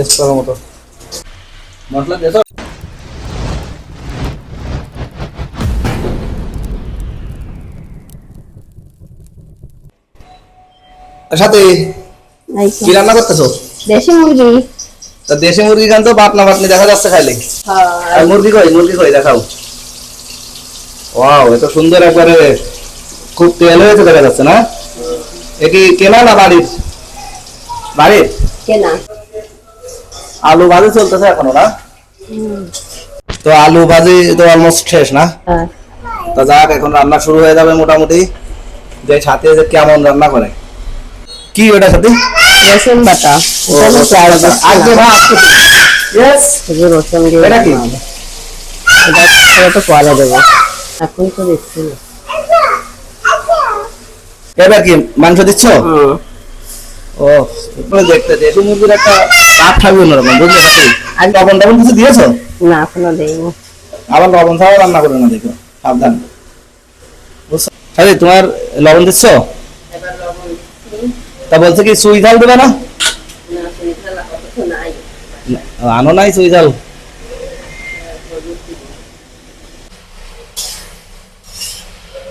Test করার মতো মশলা দিয়েছ সাথে। কি রান্না করতেছো? দেশি মুরগি। তা দেশি মুরগি খান তো বাটনা বাটনি দেখা যাচ্ছে খাইলে। আর মুরগি কই মুরগি কই দেখাও। ওয়াও এত সুন্দর একবারে খুব তেল হয়েছে দেখা যাচ্ছে না? এ কি কেনা না বাড়ির? বাড়ির? কেনা। আলু ভাজি চলতেছে এখনও না? তো আলু ভাজি তো অলমোস্ট শেষ না? হ্যাঁ। তা যাক এখন রান্না শুরু হয়ে যাবে মোটামুটি। যে সাথে যে কেমন রান্না করে? কি ওটা সাথে রসুন বাটা। আজকে ভাত রসুন দিয়ে এটা কি? এটা এটা তো পরে দেবো। এখন তো দেখছি না। এবার কি মাংস দিচ্ছ? হুম। ও দেখতে দেশি মুরগির একটা স্বাদ থাকবে অন্যরকম বুঝলে আর লবণ টবণ কিছু দিয়েছ? না এখনও দেইনি। আবার লবণ ছাড়াও রান্না করবে না দেখো সাবধান। বুঝছ? আরে তোমার লবণ দিচ্ছ? তা বলছে কি সুই ঝাল দেবে না? না, আনো নাই সুই ঝাল।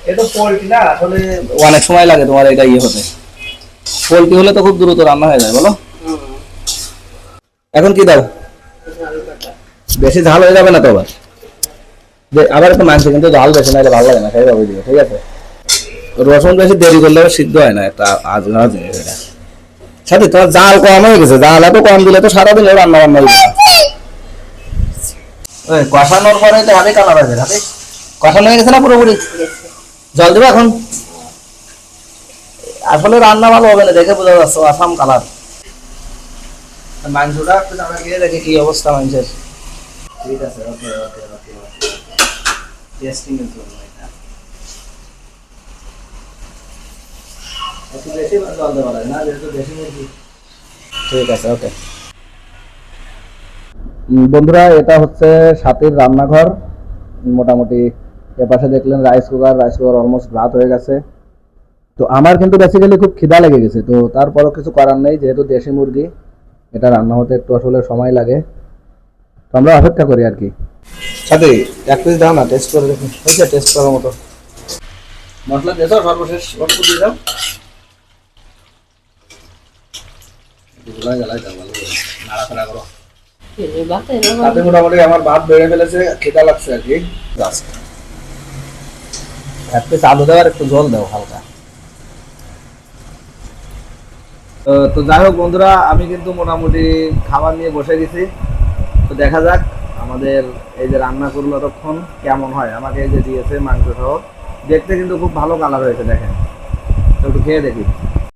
এটা পোল্ট্রি না আসলে অনেক সময় লাগে তোমার এটা ইয়ে হতে। পোল্ট্রি হলে তো খুব দ্রুত রান্না হয়ে যায় বলো। এখন কি দাও? বেশি ঝাল হয়ে যাবে না তো আবার? আবার একটা মাংস, কিন্তু ঝাল বেশি না ভালো লাগে না খাই যাবে ঠিক আছে? রসুন বেশি দেরি করলে সিদ্ধ হয় না একটা আজ না এটা সাথে তোমার জাল কম হয়ে গেছে জাল এত কম দিলে তো সারাদিন রান্না বান্না না। ওই কষানোর পরে তো হাতে কালার আছে হাতে কষানো হয়ে গেছে না পুরোপুরি? জল দেবে এখন? আসলে রান্না ভালো হবে না, দেখে বোঝা যাচ্ছে, আসাম কালার। মাংসটা একটু জানা গিয়ে দেখে কি অবস্থা মাংসের ঠিক আছে ওকে ওকে ওকে টেস্টিং এর জন্য এটা। একটু বেশি জল দেওয়া লাগে না যেহেতু দেশি মুরগি। ঠিক আছে ওকে। বন্ধুরা এটা হচ্ছে সাথীর রান্নাঘর। মোটামুটি এপাশে দেখলেন rice cooker rice cooker almost রাত হয়ে গেছে। তো আমার কিন্তু বেসিক্যালি খুব খিদা লেগে গেছে তো তারপরও কিছু করার নেই যেহেতু দেশি মুরগি। এটা রান্না হতে একটু আসলে সময় লাগে। তো আমরা অপেক্ষা করি আর কি। সাথে এক পিস দাও না টেস্ট করে দেখুন হয়েছে টেস্ট করার মতো। মশলা দিয়েছ সর্বশেষ অল্প দিয়ে দাও। দাও মোটামুটি আমার ভাত বেড়ে ফেলেছে, খিদা লাগছে আর কি। এক পিস আলু দাও আর একটু জল দাও হালকা। তো যাই হোক বন্ধুরা, আমি কিন্তু মোটামুটি খাবার নিয়ে বসে গেছি। তো দেখা যাক আমাদের এই যে রান্না করল তখন কেমন হয়। আমাকে এই যে দিয়েছে মাংস সহ দেখতে কিন্তু খুব ভালো কালার হয়েছে, দেখেন। একটু খেয়ে দেখি।